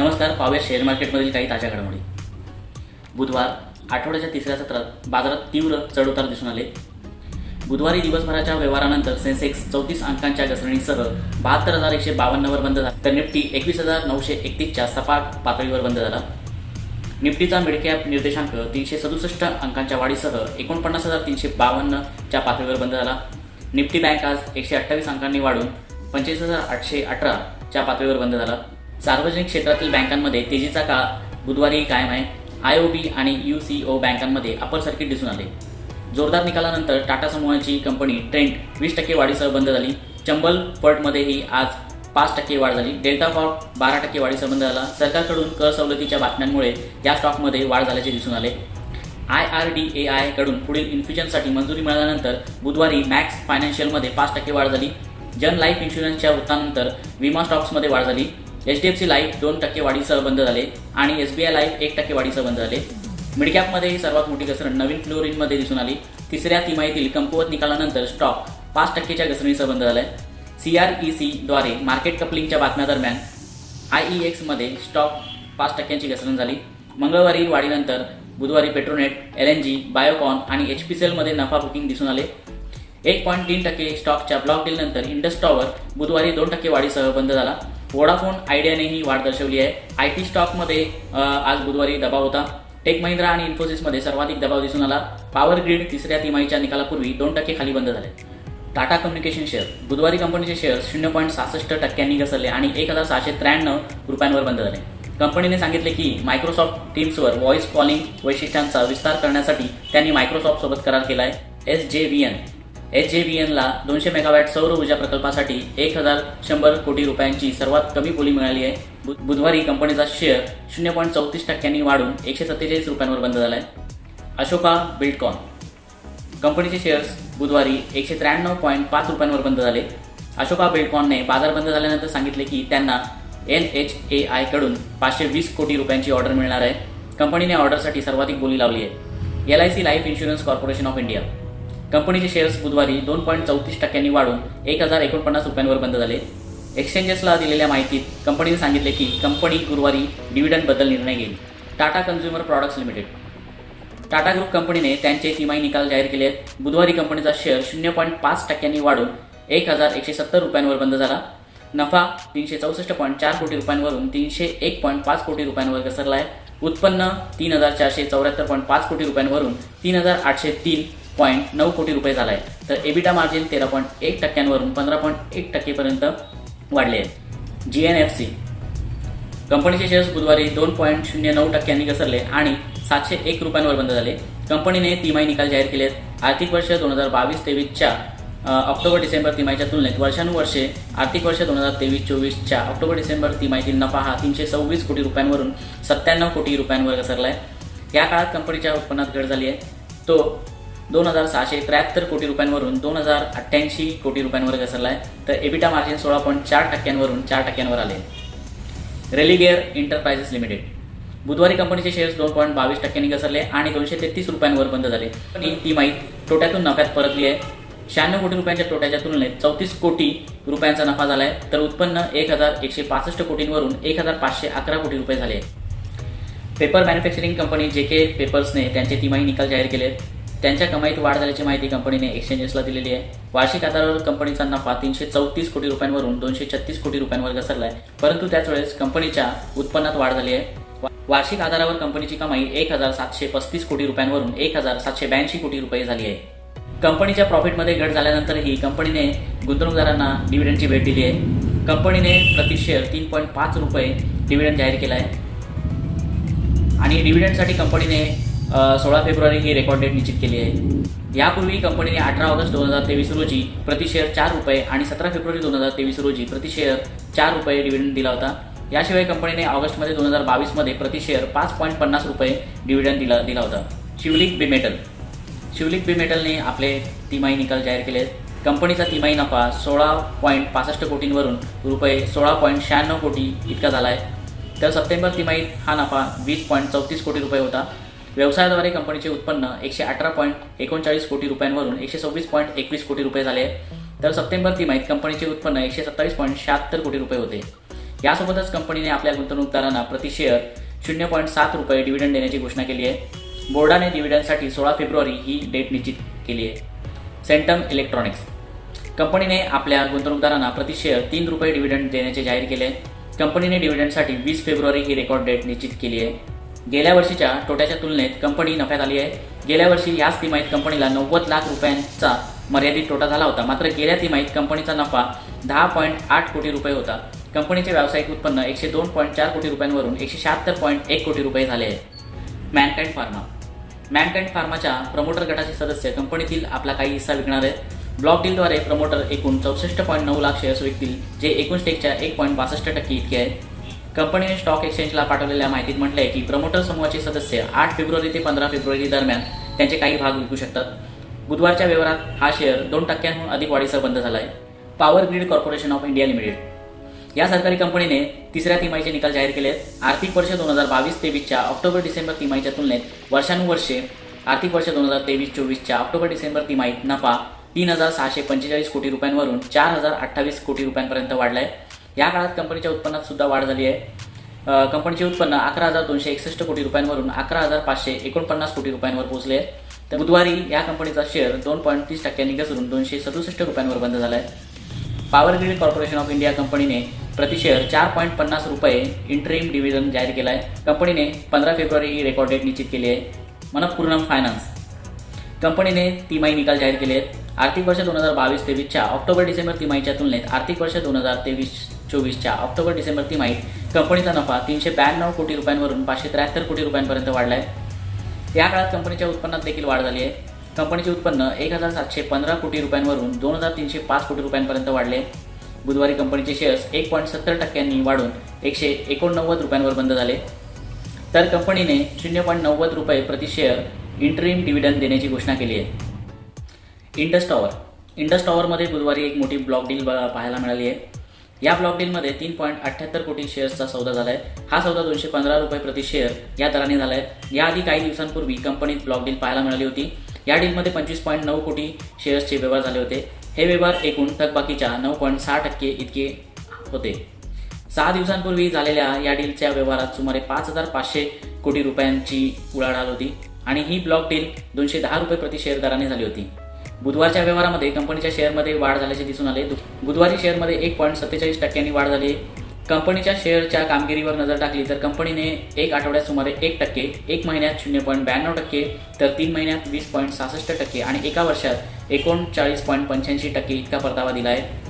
नमस्कार पाहूया शेअर मार्केटमधील काही ताज्या घडामोडी. बुधवार आठवड्याच्या तिसऱ्या सत्रात बाजारात तीव्र चढउतार दिसून आले. बुधवारी दिवसभराच्या व्यवहारानंतर सेन्सेक्स चौतीस अंकांच्या घसरणीसह बहात्तर हजार एकशे बावन्नवर बंद झाला. तर निफ्टी एकवीस हजार नऊशे एकतीसच्या सपाट पातळीवर बंद झाला. निफ्टीचा मिडकॅप निर्देशांक तीनशे सदुसष्ट अंकांच्या वाढीसह एकोणपन्नास हजार तीनशे बावन्नच्या पातळीवर बंद झाला. निफ्टी बँक आज एकशे अठ्ठावीस अंकांनी वाढून पंचवीस हजार आठशे अठराच्या पातळीवर बंद झाला. सार्वजनिक क्षेत्रातील बँकांमध्ये तेजीचा काळ बुधवारी कायम आहे. आय ओ बी आणि यू सी ओ बँकांमध्ये अपर सर्किट दिसून आले. जोरदार निकालानंतर टाटा समूहाची कंपनी ट्रेंट वीस टक्के वाढीसह बंद झाली. चंबल फर्टमध्येही आज पाच टक्के वाढ झाली. डेल्टा कॉर्प बारा टक्के वाढीसह बंद झाला. सरकारकडून कर सवलतीच्या बातम्यांमुळे या स्टॉकमध्ये वाढ झाल्याचे दिसून आले. आय आर डी ए आयकडून पुढील इन्फ्युजनसाठी मंजुरी मिळाल्यानंतर बुधवारी मॅक्स फायनान्शियलमध्ये पाच टक्के वाढ झाली. जन लाईफ इन्शुरन्सच्या वृत्तानंतर विमा स्टॉक्समध्ये वाढ झाली. H D F C life दोन टक्के वाढीसह बंद झाले आणि एस बी आय लाईफ एक टक्के वाढीसह बंद झाले. मिडकॅपमध्ये ही सर्वात मोठी घसरण नवीन फ्लोरिनमध्ये दिसून आली. तिसऱ्या तिमाहीतील कमकुवत निकालानंतर स्टॉक पाच टक्केच्या घसरणीसह बंद झालाय. सी आर ई सीद्वारे मार्केट कपलिंगच्या बातम्यादरम्यान आय ई एक्समध्ये स्टॉक पाच टक्क्यांची घसरण झाली. मंगळवारी वाढीनंतर बुधवारी Petronet L N G Biocon आणि एच पी सेलमध्ये नफा बुकिंग दिसून आले. एक पॉईंट तीन टक्के स्टॉकच्या ब्लॉक डीलनंतर इंडस टॉवर बुधवारी दोन टक्के वाढीसह बंद झाला. वोडाफोन आयडियानेही वाढ दर्शवली आहे. आय टी स्टॉकमध्ये आज बुधवारी दबाव होता. टेक महिंद्रा आणि इन्फोसिसमध्ये सर्वाधिक दबाव दिसून आला. पॉवर ग्रीड तिसऱ्या तिमाहीच्या निकालापूर्वी दोन टक्के खाली बंद झाले. टाटा कम्युनिकेशन शेअर बुधवारी कंपनीचे शेअर शून्य पॉईंट सहासष्ट टक्क्यांनी घसरले आणि एक हजार सहाशे त्र्याण्णव रुपयांवर बंद झाले. कंपनीने सांगितले की मायक्रोसॉफ्ट टीम्सवर व्हॉइस कॉलिंग वैशिष्ट्यांचा विस्तार करण्यासाठी त्यांनी मायक्रोसॉफ्टसोबत करार केला आहे एस जे व्ही एन एच जे बी एनला दोनशे मेगावॅट सौर ऊर्जा प्रकल्पासाठी एक हजार शंभर कोटी रुपयांची सर्वात कमी बोली मिळाली आहे. बु- बुधवारी कंपनीचा शेअर शून्य पॉईंट चौतीस टक्क्यांनी वाढून एकशे सत्तेचाळीस रुपयांवर बंद झाला आहे अशोका बिल्डकॉन. कंपनीचे शेअर्स बुधवारी एकशे त्र्याण्णव पॉईंट पाच रुपयांवर बंद झाले. अशोका बिल्डकॉनने बाजार बंद झाल्यानंतर सांगितले की त्यांना एन एच ए आयकडून पाचशे वीस कोटी रुपयांची ऑर्डर मिळणार आहे. कंपनीने ऑर्डरसाठी सर्वाधिक बोली लावली आहे. L I C life insurance corporation of India. कंपनीचे शेअर्स बुधवारी दोन पॉईंट चौतीस टक्क्यांनी वाढून एक हजार एकोणपन्नास रुपयांवर बंद झाले. एक्सचेंजेसला दिलेल्या माहितीत कंपनीने सांगितले की कंपनी गुरुवारी डिव्हिडंडबद्दल निर्णय घेईल. Tata consumer products limited Tata group कंपनीने त्यांचे तिमाही निकाल जाहीर केले आहेत. बुधवारी कंपनीचा शेअर शून्य पॉईंट पाच टक्क्यांनी वाढून एक हजार एकशे सत्तर रुपयांवर बंद झाला. नफा तीनशे चौसष्ट पॉईंट चार कोटी रुपयांवरून तीनशे एक पॉईंट पाच कोटी रुपयांवर घसरला आहे उत्पन्न तीन हजार चारशे चौऱ्याहत्तर पॉईंट पाच कोटी रुपयांवरून तीन हजार आठशे तीन पॉईंट नऊ कोटी रुपये झाला आहे तर एबिटा मार्जिन तेरा पॉईंट एक टक्क्यांवरून पंधरा पॉईंट एक टक्केपर्यंत वाढले आहेत. जी एन एफ सी कंपनीचे शेअर्स बुधवारी दोन पॉईंट शून्य नऊ टक्क्यांनी घसरले आणि सातशे एक रुपयांवर बंद झाले. कंपनीने तिमाही निकाल जाहीर केले आहेत. आर्थिक वर्ष दोन हजार बावीस तेवीसच्या ऑक्टोबर डिसेंबर तिमाहीच्या तुलनेत वर्षानुवर्षे आर्थिक वर्ष दोन हजार तेवीस चोवीसच्या ऑक्टोबर डिसेंबर तिमाहीतील नफा हा तीनशे सव्वीस कोटी रुपयांवरून सत्त्याण्णव कोटी रुपयांवर घसरला आहे या काळात कंपनीच्या उत्पन्नात घट झाली आहे. तो दोन हजार सहाशे त्र्याहत्तर कोटी रुपयांवरून दोन हजार अठ्ठ्याऐंशी कोटी रुपयांवर घसरला आहे तर एबिटा मार्जिन सोळा पॉईंट चार टक्क्यांवरून चार टक्क्यांवर आले. रेलिगेअर एंटरप्राइजेस लिमिटेड बुधवारी कंपनीचे शेअर्स दोन पॉईंट बावीस टक्क्यांनी घसरले आणि दोनशे तेहतीस रुपयांवर बंद झाले. पण ती माहीत तोट्यातून नफ्यात परतली आहे. शहाण्णव कोटी रुपयांच्या तोट्याच्या तुलनेत चौतीस कोटी रुपयांचा नफा झाला आहे तर उत्पन्न एक हजार एकशे पासष्ट कोटींवरून एक हजार पाचशे अकरा कोटी रुपये झाले. पेपर मॅन्युफॅक्चरिंग कंपनी जे के पेपर्सने त्यांचे तिमाही निकाल जाहीर केले आहेत. त्यांच्या कमाईत वाढ झाल्याची माहिती कंपनीने एक्सचेंजेसला दिलेली आहे. वार्षिक आधारावर कंपनीचा नफा तीनशे चौतीस कोटी रुपयांवरून दोनशे छत्तीस कोटी रुपयांवर घसरला आहे परंतु त्याच वेळेस कंपनीच्या उत्पन्नात वाढ झाली आहे. वार्षिक आधारावर कंपनीची कमाई एक हजार सातशे पस्तीस कोटी रुपयांवरून एक हजार सातशे ब्याऐंशी कोटी रुपये झाली आहे. कंपनीच्या प्रॉफिटमध्ये घट झाल्यानंतरही कंपनीने गुंतवणूकदारांना डिव्हिडंडची भेट दिली आहे. कंपनीने प्रति शेअर तीन पॉईंट पाच रुपये डिव्हिडंड जाहीर केला आहे. आणि डिव्हिडंडसाठी कंपनीने सोळा फेब्रुवारी ही रेकॉर्ड डेट निश्चित केली आहे. यापूर्वी कंपनीने अठरा ऑगस्ट दोन हजार तेवीस रोजी प्रति शेअर चार रुपये आणि सतरा फेब्रुवारी दोन हजार तेवीस रोजी प्रति शेअर चार रुपये डिव्हिडंड दिला होता. याशिवाय कंपनीने ऑगस्टमध्ये दोन हजार बावीसमध्ये प्रति शेअर पाच पॉईंट पन्नास रुपये डिव्हिडंड दिला दिला होता. शिवलिक बीमेटल शिवलिक बी मेटलने आपले तिमाही निकाल जाहीर केले. आहेत कंपनीचा तिमाही नफा सोळा पॉईंट पासष्ट कोटींवरून रुपये सोळा पॉईंट शहाण्णव कोटी इतका झाला आहे तर सप्टेंबर तिमाहीत हा नफा वीस पॉईंट चौतीस कोटी रुपये होता. व्यवसायाद्वारे कंपनीचे उत्पन्न एकशे अठरा पॉईंट एकोणचाळीस कोटी रुपयांवरून एकशे सव्वीस पॉईंट एकवीस कोटी रुपये झाले. तर सप्टेंबर तिमाहीत कंपनीचे उत्पन्न एकशे सत्तावीस पॉईंट शहात्तर कोटी रुपये होते. यासोबतच कंपनीने आपल्या गुंतवणूकदारांना प्रति शेअर शून्य पॉईंट सात रुपये डिव्हिडंड देण्याची घोषणा केली आहे. बोर्डाने डिव्हिडंडसाठी सोळा फेब्रुवारी ही डेट निश्चित केली आहे. सेंटम इलेक्ट्रॉनिक्स कंपनीने आपल्या गुंतवणूकदारांना प्रति शेअर तीन रुपये डिव्हिडंड देण्याचे जाहीर केले कंपनीने डिव्हिडंडसाठी वीस फेब्रुवारी ही रेकॉर्ड डेट निश्चित केली आहे. गेल्या वर्षीच्या तोट्याच्या तुलनेत कंपनी नफ्यात आली आहे. गेल्या वर्षी याच तिमाहीत कंपनीला नव्वद लाख रुपयांचा मर्यादित तोटा झाला होता. मात्र गेल्या तिमाहीत कंपनीचा नफा दहा पॉईंट आठ कोटी रुपये होता. कंपनीचे व्यावसायिक उत्पन्न एकशे दोन पॉईंट चार कोटी रुपयांवरून एकशे शहात्तर पॉईंट एक कोटी रुपये झाले आहे. Mankind Pharma. मॅनकाइंड फार्माच्या प्रमोटर गटाचे सदस्य कंपनीतील आपला काही हिस्सा विकणार आहेत. ब्लॉक डीलद्वारे प्रमोटर एकूण चौसष्ट पॉईंट नऊ लाख शेअर्स विकतील जे एकूण स्टेकच्या एक पॉईंट बासष्ट टक्के इतके आहे कंपनीने स्टॉक एक्सचेंजला पाठवलेल्या माहितीत म्हटलं आहे की प्रमोटर समूहाचे सदस्य आठ फेब्रुवारी ते पंधरा फेब्रुवारी दरम्यान त्यांचे काही भाग विकू शकतात. बुधवारच्या व्यवहारात हा शेअर दोन टक्क्यांहून अधिक वाढीसह बंद झाला आहे power grid corporation of India limited या सरकारी कंपनीने तिसऱ्या तिमाहीचे निकाल जाहीर केले आहेत आर्थिक वर्ष दोन हजार बावीस तेवीसच्या ऑक्टोबर डिसेंबर तिमाहीच्या तुलनेत वर्षानुवर्षे आर्थिक वर्ष दोन हजार तेवीस चोवीसच्या ऑक्टोबर डिसेंबर तिमाहीत नफा तीन हजार सहाशे पंचेचाळीस कोटी रुपयांवरून चार हजार अठ्ठावीस कोटी रुपयांपर्यंत वाढला आहे या काळात कंपनीच्या उत्पन्नात सुद्धा वाढ झाली आहे. कंपनीचे उत्पन्न अकरा हजार दोनशे एकसष्ट कोटी रुपयांवरून अकरा हजार पाचशे एकोणपन्नास कोटी रुपयांवर पोहोचले आहे. तर बुधवारी या कंपनीचा शेअर दोन पॉईंट तीस टक्क्यांनी घसरून दोनशे सदुसष्ट रुपयांवर बंद झाला आहे power grid corporation of India कंपनीने प्रति शेअर चार पॉईंट पन्नास रुपये इंटरिम डिव्हिजन जाहीर केला आहे कंपनीने पंधरा फेब्रुवारी ही रेकॉर्ड डेट निश्चित केली आहे. मनपूर्णम फायनान्स कंपनीने तिमाही निकाल जाहीर केले आहेत. आर्थिक वर्ष दोन हजार बावीस तेवीसच्या ऑक्टोबर डिसेंबर तिमाहीच्या तुलनेत आर्थिक वर्ष दोन हजार तेवीस चोवीसच्या ऑक्टोबर डिसेंबर तिमाहीत कंपनीचा नफा तीनशे ब्याण्णव कोटी रुपयांवरून पाचशे त्र्याहत्तर कोटी रुपयांपर्यंत वाढला आहे या काळात कंपनीच्या उत्पन्नात देखील वाढ झाली आहे. कंपनीचे उत्पन्न एक हजार सातशे पंधरा कोटी रुपयांवरून दोन हजार तीनशे पाच कोटी रुपयांपर्यंत वाढले. बुधवारी कंपनीचे शेअर्स एक पॉईंट सत्तर टक्क्यांनी वाढून एकशे एकोणनव्वद रुपयांवर बंद झाले. तर कंपनीने शून्य पॉईंट नव्वद रुपये प्रति शेअर इंटरिम डिव्हिडंड देण्याची घोषणा केली आहे. इंडस टॉवर इंडस टॉवरमध्ये बुधवारी एक मोठी ब्लॉक डील ब- पाहायला मिळाली आहे. या ब्लॉक डीलमध्ये तीन पॉईंट अठ्ठ्याहत्तर कोटी शेअर्सचा सौदा झाला आहे हा सौदा दोनशे पंधरा रुपये प्रति शेअर या दराने झाला आहे याआधी काही दिवसांपूर्वी कंपनीत ब्लॉक डील पाहायला मिळाली होती. या डीलमध्ये पंचवीस पॉईंट नऊ कोटी शेअर्सचे व्यवहार झाले होते. हे व्यवहार एकूण थकबाकीच्या नऊ पॉईंट सहा टक्के इतके होते. सहा दिवसांपूर्वी झालेल्या या डीलच्या व्यवहारात सुमारे पाच हजार पाचशे कोटी रुपयांची उलाढाल होती आणि ही ब्लॉक डील दोनशे दहा रुपये प्रति शेअर दराने झाली होती. बुधवारच्या व्यवहारामध्ये कंपनीच्या शेअरमध्ये वाढ झाल्याचे दिसून आले. बुधवारी शेअरमध्ये एक पॉईंट सत्तेचाळीस टक्क्यांनी वाढ झाली. कंपनीच्या शेअरच्या कामगिरीवर नजर टाकली तर कंपनीने एक आठवड्यात सुमारे एक टक्के एक महिन्यात शून्य पॉईंट ब्याण्णव टक्के तर तीन महिन्यात वीस पॉईंट सहासष्ट टक्के आणि एका वर्षात एकोणचाळीस पॉईंट पंच्याऐंशी टक्के इतका परतावा दिला आहे